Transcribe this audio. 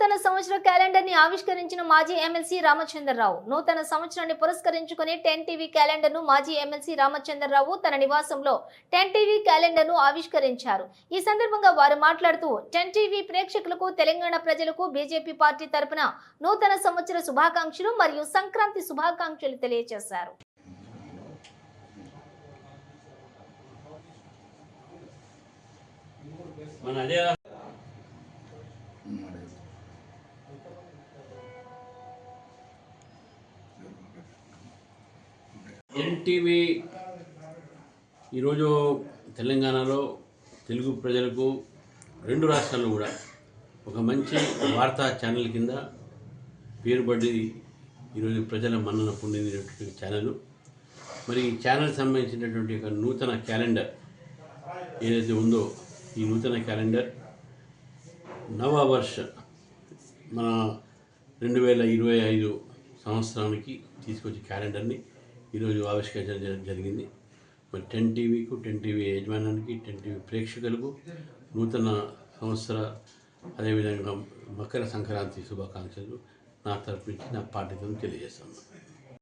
నూతన సంవత్సర క్యాలెండర్ని ఆవిష్కరించిన మాజీ ఎమ్మెల్సీ రామచంద్రరావు. నూతన సంవత్సరాన్ని పురస్కరించుకుని టెన్ టీవీ క్యాలెండర్ను మాజీ ఎమ్మెల్సీ రామచంద్రరావు తన నివాసంలో టెన్ టీవీ క్యాలెండర్ను ఆవిష్కరించారు. ఈ సందర్భంగా వారు మాట్లాడుతూ టెన్ టీవీ ప్రేక్షకులకు తెలంగాణ ప్రజలకు బీజేపీ పార్టీ తరపున నూతన సంవత్సర శుభాకాంక్షలు మరియు సంక్రాంతి శుభాకాంక్షలు తెలియజేశారు. మన అదే ఎన్టీవీ ఈరోజు తెలంగాణలో తెలుగు ప్రజలకు రెండు రాష్ట్రాల్లో కూడా ఒక మంచి వార్తా ఛానల్ కింద పేరుపడి ఈరోజు ప్రజల మన్నన పొందినటువంటి ఛానల్. మరి ఈ ఛానల్ సంబంధించినటువంటి ఒక నూతన క్యాలెండర్ ఏదైతే ఉందో ఈ నూతన క్యాలెండర్ నవవర్ష మన రెండు వేల ఇరవై ఐదు సంవత్సరానికి తీసుకొచ్చే క్యాలెండర్ని ఈరోజు ఆవిష్కరించడం జరిగింది. మరి టెన్ టీవీకు టెన్ టీవీ యజమానానికి టెన్ టీవీ ప్రేక్షకులకు నూతన సంవత్సర అదేవిధంగా మకర సంక్రాంతి శుభాకాంక్షలు నా తరపు నుంచి నా పాఠ్యతను తెలియజేస్తాను.